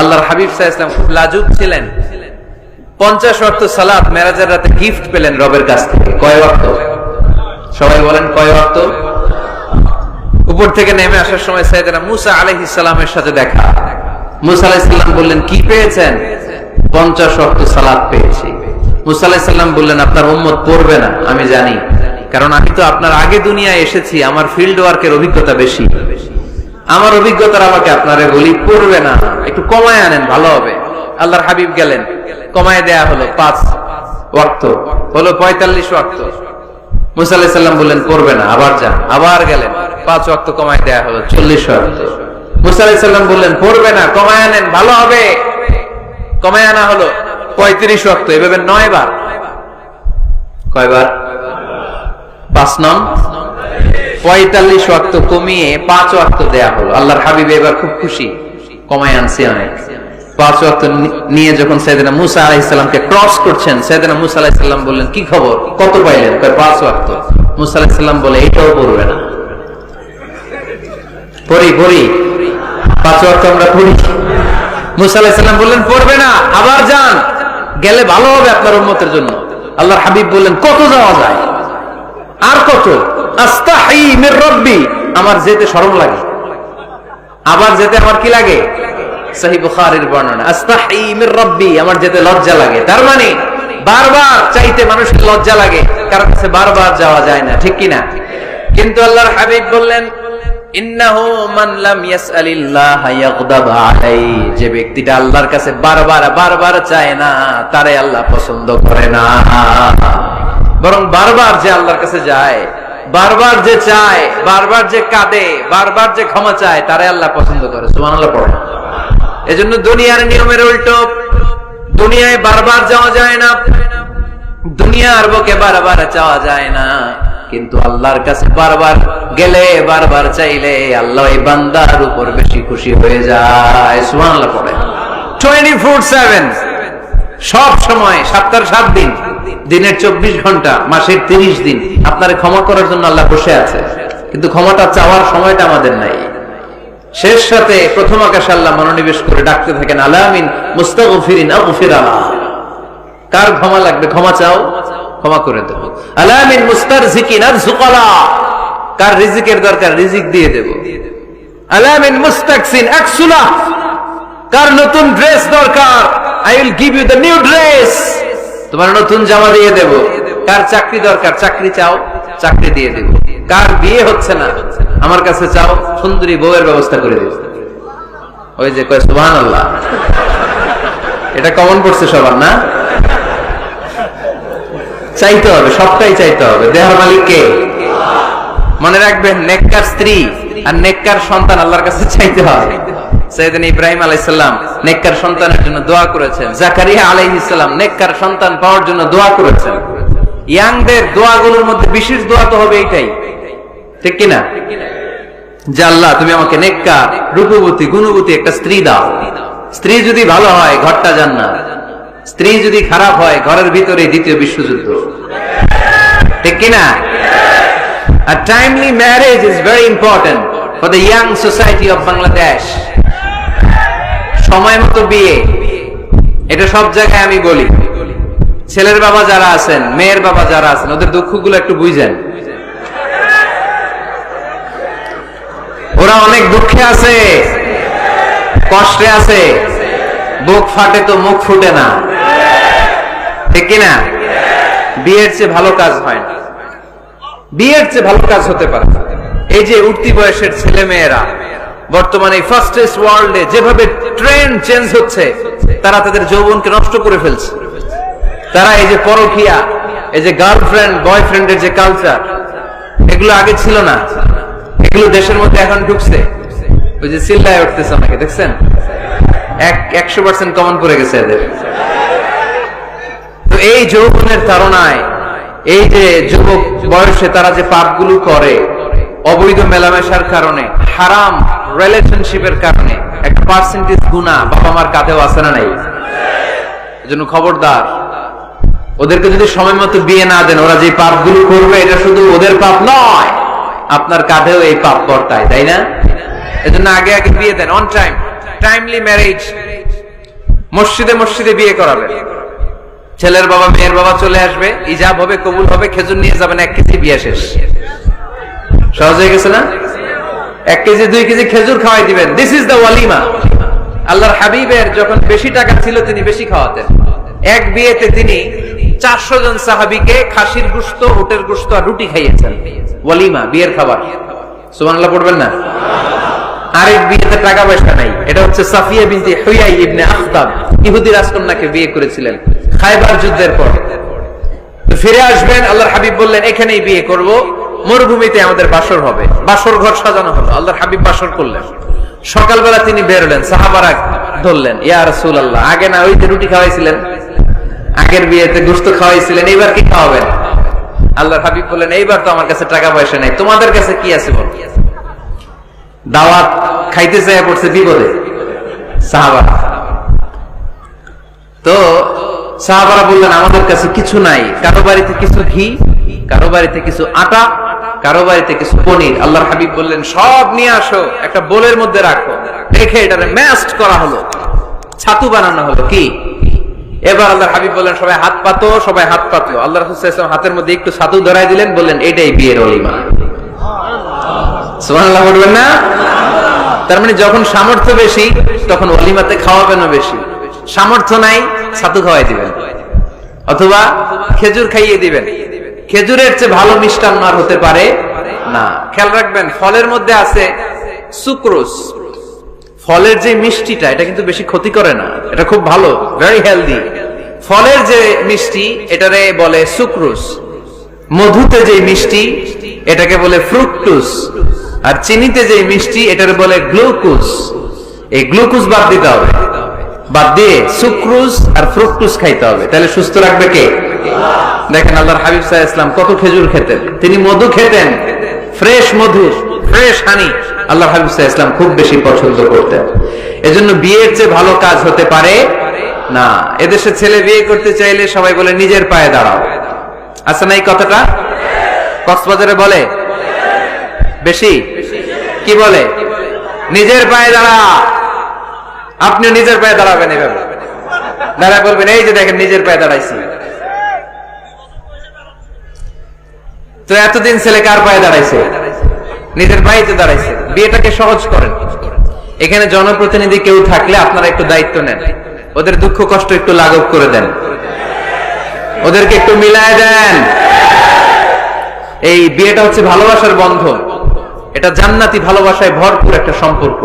আল্লাহর হাবিব সাহা ইসলাম খুব লাজুক ছিলেন। পঞ্চাশ অর্থ সালাত মেরাজের রাতে গিফট পেলেন রবের কাছ থেকে। কয় অর্থ সবাই বলেন কয় অর্থ উপর থেকে নেমে আসার সময় সাইদানা মুসা আলহ সাথে দেখা। মুসা আলাইসাল্লাম বললেন, কি পেয়েছেন? পঞ্চাশ অর্থ সালাদ পেয়েছি। মুসা আলাইসাল্লাম বললেন, আপনার উম্মত পড়বে না, আমি জানি। কারণ আমি তো আপনার আগে দুনিয়ায় এসেছি, আমার ফিল্ড ওয়ার্কের অভিজ্ঞতা বেশি। আমার অভিজ্ঞতার আমাকে আপনারে বলি, পড়বে না। একটু কমায় আনেন, ভালো হবে। আল্লাহর হাবিব গেলেন। কমায় দেয়া হলো পাঁচ ওয়াক্ত। হলো পঁয়তাল্লিশ আলাইসাল্লাম বললেন, পড়বে না, আবার যান। আবার গেলেন। পাঁচ কমায় দেয়া হলো চল্লিশ ওয়াক্ত। মুসা আলাইসাল্লাম বললেন না, কমায় আনেন, ভালো হবে। কমায় আনা হলো পঁয়ত্রিশ ওয়াক্ত, এভাবে নয় বার কয়বার? পাঁচ নং? পঁয়তাল্লিশ ওয়াক্ত কমিয়ে পাঁচ ওয়াক্ত দেয়া হলো। আল্লাহর হাবিব এবার খুব খুশি। কমায় আনছি অনেক। পাঁচ ওয়াক্ত নিয়ে যখন সৈয়দনা মুসা আলাইহিসসালামকে ক্রস করছেন সৈয়দনা মুসা আলাইহিসসালাম বললেন, কি খবর? কত পাইলেন? পাঁচ ওয়াক্ত। মুসা আলাইহিসসালাম বলে, এটাও পড়বে না। পড়ি পড়ি। পাঁচ ওয়াক্ত আমরা পড়ি। মুসা আলাইহিসসালাম বললেন, পড়বে না, আবার যান। গেলে ভালো হবে আপনার উম্মতের জন্য। আল্লাহর হাবিব বললেন, কত যাওয়া যায়? আর কত? আমার যেতে শরম লাগে। আবার যেতে আমার কি লাগে? আমার যেতে লজ্জা লাগে। তার মানে বারবার চাইতে মানুষের লজ্জা লাগে। কাছে বারবার যাওয়া যায় না, ঠিক না কিন্তু আল্লাহর হাবিব বললেন যে ব্যক্তিটা আল্লাহর কাছে বারবার বারবার চায় না, তারে আল্লাহ পছন্দ করে না। বরং বারবার যে আল্লাহর কাছে যায় বারবার যে চায়, বারবার যে কাঁদে, বারবার যে ক্ষমা চায়, তারে আল্লাহ পছন্দ করে। সুবহানাল্লাহ, পড়ে। এজন্য দুনিয়ার নিয়মের উল্টো। দুনিয়ায় বারবার যাওয়া যায় না। দুনিয়ার বুকে বারবার চাওয়া যায় না। কিন্তু আল্লাহর কাছে বারবার গেলে, বারবার চাইলে আল্লাহ এই বান্দার উপর বেশি খুশি হয়ে যায়। সুবহানাল্লাহ, পড়ে। টোয়েন্টি ফোর সেভেন সব সময় সপ্তাহের সাত দিন। দিনের চব্বিশ ঘণ্টা, মাসের তিরিশ দিন। আপনার ক্ষমা করার জন্য আল্লাহ বসে আছে। কিন্তু ক্ষমাটা চাওয়ার সময়টা আমাদের নাই। শেষ সাথে প্রথম আকাশে আল্লাহ মনোনিবেশ করে ডাকতে থাকেন আলামিন মুস্তাগফিরিন আগফির আল্লাহ কার ক্ষমা লাগবে? ক্ষমা চাও? ক্ষমা করে দেব। আলামিন মুস্তারজিকিন আরজুকালা কার রিজিকের দরকার? রিজিক দিয়ে দেব। আলামিন মুস্তাকসিন আকসুলা। কার নতুন ড্রেস দরকার? I will give you the new dress. তোমার নতুন জামা দিয়ে দেব। কার চাকরি দরকার, চাকরি চাও, চাকরি দিয়ে দেব। কার বিয়ে হচ্ছে না, আমার কাছে চাও, সুন্দরী বউয়ের ব্যবস্থা করে দেব। ওই যে কয়, সুবহানাল্লাহ। এটা কমন পড়ছে সবার, না? চাইতে হবে, সবটাই চাইতে হবে। দেহার মালিক কে? মনে রাখবেন, নেককার স্ত্রী আর নেককার সন্তান আল্লাহর কাছে চাইতে হবে। সৈয়দিন ইব্রাহিম আলাইসাল্লাম নেককার সন্তানের জন্য দোয়া করেছেন। জাকারিয়া আলাইহিসাল্লাম নেককার সন্তান পাওয়ার জন্য দোয়া করেছেন। ইয়াংদের দোয়াগুলোর মধ্যে বিশেষ দোয়া তো হবে এইটাই। ঠিক কিনা? যে আল্লাহ, তুমি আমাকে নেককার, রূপবতী, গুণবতী একটা স্ত্রী দাও। স্ত্রী যদি ভালো হয়, ঘরটা জান্নাত। স্ত্রী যদি খারাপ হয়, ঘরের ভিতরে দ্বিতীয় বিশ্বযুদ্ধ। ঠিক কিনা? A timely marriage is very important for the young society of Bangladesh. সময় মতো বিয়ে। এটা সব জায়গায় আমি বলি। ছেলের বাবা যারা আছেন, মেয়ের বাবা যারা আছেন, ওদের দুঃখগুলো একটু বুঝেন। ওরা অনেক দুঃখে আছে, কষ্টে আছে। বুক ফাটে তো মুখ ফুটে না। ঠিক কিনা বিয়ের চেয়ে ভালো কাজ হয় না। বিয়ের চেয়ে ভালো কাজ হতে পারে এই যে উঠতি বয়সের ছেলে মেয়েরা বর্তমানে ফার্স্টেস্ট ওয়ার্ল্ডে যেভাবে ট্রেন্ড চেঞ্জ হচ্ছে, তারা তাদের যৌবনকে নষ্ট করে ফেলছে। তারা এই যে পরকিয়া, এই যে গার্লফ্রেন্ড বয়ফ্রেন্ডের যে কালচার এগুলো আগে ছিল না। এগুলো দেশের মধ্যে এখন ঢুকছে। ওই যে চিল্লায় উঠতেছে আমাকে, দেখছেন? এক, একশো পার্সেন্ট কমন করে গেছে এদের। তো এই যৌবনের তারণায় এই যে যুবক বয়সে তারা যে পাপগুলো করে অবৈধ মেলামেশার কারণে, হারাম রিলেশনশিপের কারণে একটা পার্সেন্টেজ গুণা বাবা মার কাঁধেও আছে না নাই? এজন্য খবরদার, ওদেরকে যদি সময় মতো বিয়ে না দেন, ওরা যে পাপগুলো করবে, এটা শুধু ওদের পাপ নয়, আপনার কাঁধেও এই পাপ বর্তায়, তাই না? এজন্য আগে আগে বিয়ে দেন অন টাইম টাইমলি ম্যারেজ মসজিদে মসজিদে বিয়ে করাবেন। ছেলের বাবা, মেয়ের বাবা চলে আসবে, ইজাব হবে, কবুল হবে, খেজুর নিয়ে যাবেন, এক কেজি বিয়ে শেষ। সহজ হয়ে গেছে না? এক কেজি, দুই কেজি খেজুর খাওয়াই দিবেন। দিস ইজ দ্য ওয়ালিমা আল্লাহর হাবিবের যখন বেশি টাকা ছিল, তিনি বেশি খাওয়াতেন। এক বিয়েতে তিনি চারশো জন সাহাবিকে খাসির গুস্ত, উটের গুস্ত আর রুটি খাইয়েছেন। ওয়ালিমা, বিয়ের খাবার। সুবহানাল্লাহ, পড়বেন না? আরেক বিয়েতে টাকা পয়সা নাই। এটা হচ্ছে সাফিয়া বিনতি হুয়াই ইবনে আখতাব। ইহুদি রাজকন্যাকে বিয়ে করেছিলেন। খাইবার যুদ্ধের পর। ফিরে আসবেন, আল্লাহর হাবিব বললেন, এখানেই বিয়ে করব। মরুভূমিতে আমাদের বাসর হবে। বাসর ঘর সাজানো হলো আল্লাহর হাবিব বাসর করলেন। সকালবেলা তিনি বেরোলেন সাহাবারা ধরলেন, ইয়া রাসূলুল্লাহ, আগে না ওই যে রুটি খাওয়াইছিলেন? আগের বিয়েতে গোস্ত খাওয়াইছিলেন, এইবার কি খাওয়াবেন? আল্লাহর হাবিব বললেন, এইবার তো আমার কাছে টাকা পয়সা নেই, তোমাদের কাছে কি আছে বল? দাওয়াত খাইতে চাই পড়ছে বিপদে। সাহাবারা। তো সাহাবারা বললেন, আমাদের কাছে কিছু নাই, কারও বাড়িতে কিছু ঘি, কারও বাড়িতে কিছু আটা কারও বাড়িতে কিছু পনির, আল্লাহর হাবিব বললেন, সব নিয়ে আসো, একটা বোলের মধ্যে রাখো। রেখে এটারে ম্যাস্ট করা হলো। ছাতু বানানো হলো, কি? এবার আল্লাহর হাবিব বললেন, সবাই হাত পাতো, সবাই হাত পাতলো আল্লাহ রসুল হাতের মধ্যে একটু ছাতু ধরাই দিলেন, বললেন, এটাই বিয়ের অলিমা। সুবহানাল্লাহ বলবেন না? তার মানে যখন সামর্থ্য বেশি, তখন অলিমাতে খাওয়াবেন বেশি। সামর্থ্য নাই, ছাতু খাওয়াই দিবেন। অথবা খেজুর খাইয়ে দিবেন। খেজুরের চেয়ে ভালো মিষ্টান্ন আর হতে পারে না। খেয়াল রাখবেন, ফলের মধ্যে আছে সুক্রোজ। ফলের যে মিষ্টিটা, এটা কিন্তু বেশি ক্ষতি করে না। এটা খুব ভালো ভেরি হেলদি ফলের যে মিষ্টি, এটারে বলে সুক্রোজ। মধুতে যে মিষ্টি, এটাকে বলে ফ্রুকটুস আর চিনিতে যে মিষ্টি, এটার বলে গ্লুকোজ। এই গ্লুকোজ বাদ দিতে হবে। বাদ দিয়ে সুক্রোজ আর ফ্রুকটুস খাইতে হবে। তাহলে সুস্থ রাখবে কে? দেখেন আল্লাহর হাবিব ইসলাম কত খেজুর খেতেন। তিনি মধু খেতেন। ফ্রেশ মধু, ফ্রেশ হানি আল্লাহর হাবিব ইসলাম খুব বেশি পছন্দ করতেন। এজন্য বিয়ের চেয়ে ভালো কাজ হতে পারে না। এদেশে ছেলে বিয়ে করতে চাইলে সবাই বলে, নিজের পায়ে দাঁড়াও। না এই কথাটা? কক্সবাজারে বলে? বেশি? কি বলে? নিজের পায়ে দাঁড়া। আপনি নিজের পায়ে দাঁড়াবেন এভাবে। দাঁড়া বলবেন, এই যে দেখেন, নিজের পায়ে দাঁড়াইছি। তো এতদিন ছেলে কার পায়ে দাঁড়াইছে? নিজের পায়েতে দাঁড়াইছে। বিয়েটাকে সহজ করেন। এখানে জনপ্রতিনিধি কেউ থাকলে আপনারা একটু দায়িত্ব নেন। ওদের দুঃখ কষ্ট একটু লাঘব করে দেন। ওদেরকে একটু মিলায় দেন। এই বিয়েটা হচ্ছে ভালোবাসার বন্ধন। এটা জান্নাতি ভালোবাসায় ভরপুর একটা সম্পর্ক।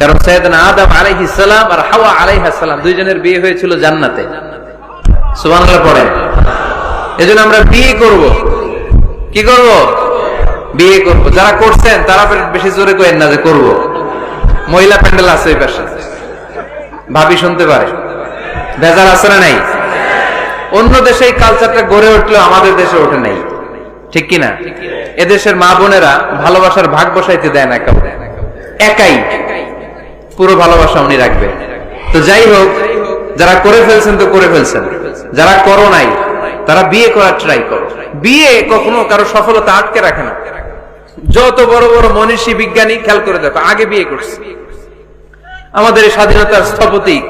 কারণ সৈয়দনা আদম আলাইহিস সালাম আর হাওয়া আলাইহিস সালাম দুইজনের বিয়ে হয়েছিল জান্নাতে। সুবহানাল্লাহ পড়েন। এজন্য আমরা বিয়ে করব। কি করব? বিয়ে করব। যারা করছেন, তারা বেশি জোরে করেন না যে করব। মহিলা প্যান্ডেল আছে এই পাশে। ভাবি শুনতে পারে ভেজাল আছে না নাই? অন্য দেশে এই কালচারটা গড়ে উঠলেও আমাদের দেশে ওঠে নাই। ঠিক কিনা? এদেশের মা বোনেরা ভালোবাসার ভাগ বসাইতে দেয় না কাউকে একাই। পুরো ভালোবাসা উনি রাখবে। তো যাই হোক, যারা করে ফেলছেন তো করে ফেলছেন। যারা করো নাই তারা বিয়ে করার ট্রাই করো। বিয়ে কখনো কারও সফলতা আটকে রাখে না। যত বড় বড় মনীষী, বিজ্ঞানী, খেয়াল করে দেখো, আগে বিয়ে করছে। আমাদের স্বাধীনতার স্থপতি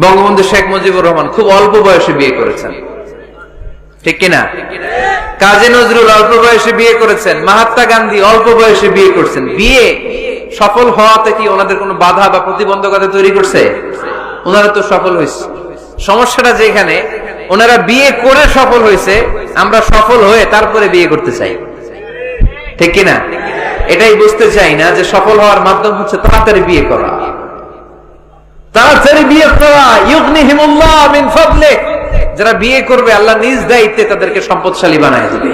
বঙ্গবন্ধু শেখ মুজিবুর রহমান খুব অল্প বয়সে বিয়ে করেছেন। ঠিক কিনা? কাজী নজরুল অল্প বয়সে বিয়ে করেছেন, মহাত্মা গান্ধী অল্প বয়সে বিয়ে করছেন। বিয়ে সফল হওয়াতে কি ওনাদের কোনো বাধা বা প্রতিবন্ধকতা তৈরি করছে? ওনারা তো সফল হয়েছে। সমস্যাটা যেখানে ওনারা বিয়ে করে সফল হয়েছে, আমরা সফল হয়ে তারপরে বিয়ে করতে চাই। ঠিক কিনা? এটাই বুঝতে চাই না যে সফল হওয়ার মাধ্যম হচ্ছে তাড়াতাড়ি বিয়ে করা। তাড়াতাড়ি বিয়ে করা, ইউগনিহিমুল্লাহ মিন ফাদলিহ যারা বিয়ে করবে, আল্লাহ নিজ দায়িত্বে তাদেরকে সম্পদশালী বানায় দিবে।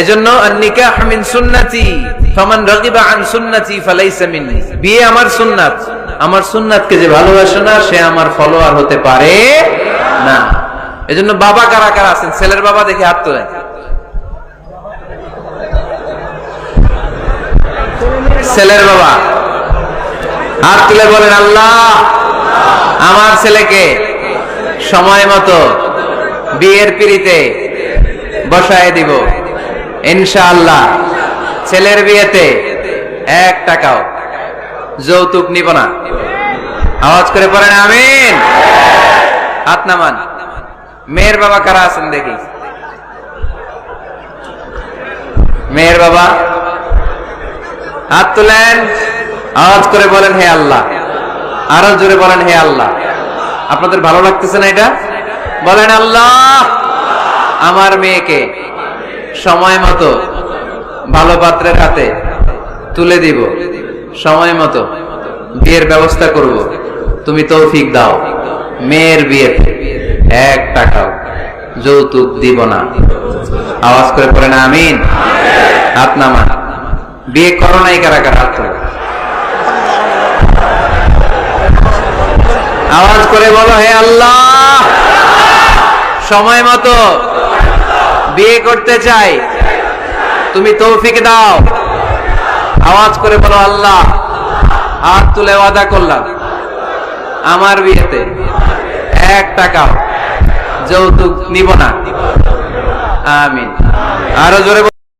এজন্য নিকাহ মিন সুন্নতি, ফামান রাগিবা আন সুন্নতি ফালাইসা মিন্নি। বিয়ে আমার সুন্নাত। আমার সুন্নাতকে যে ভালোবাসে না, সে আমার ফলোয়ার হতে পারে না। এজন্য বাবা কারা কারা আছেন? ছেলের বাবা দেখে হাত তোলেন। ছেলের বাবা। হাত তুলে বলেন, আল্লাহ, আমার ছেলেকে সময় মতো বিয়ের পিড়িতে বসায় দিব। ইনশাআল্লাহ, ছেলের বিয়েতে এক টাকাও যৌতুক নিব না। আওয়াজ করে পড়েন, আমিন। হাত নামান। মেয়ের বাবা কারা আছেন দেখি? মেয়ের বাবা? হাত তুলেন। আওয়াজ করে বলেন, হে আল্লাহ। আরও জোরে বলেন, হে আল্লাহ। আপনাদের ভালো লাগতেছে না এটা? বলেন, আল্লাহ। আমার মেয়েকে সময় মতো ভালো পাত্রের হাতে তুলে দিব। সময় মতো বিয়ের ব্যবস্থা করব। তুমি তৌফিক দাও। মেয়ের বিয়েতে এক টাকাও যৌতুক দিব না। আওয়াজ করে পড়ে না আমিন। হাত নামা বিয়ে করো নাই কারা কারা, হাত আওয়াজ করে বলো, হে আল্লাহ, সময় মতো বিয়ে করতে চাই। তুমি তৌফিক দাও। আওয়াজ করে বলো, আল্লাহ, হাত তুলে ওয়াদা করলাম। আমার বিয়েতে এক টাকাও যৌতুক নিব না। আমিন। আরও জোরে।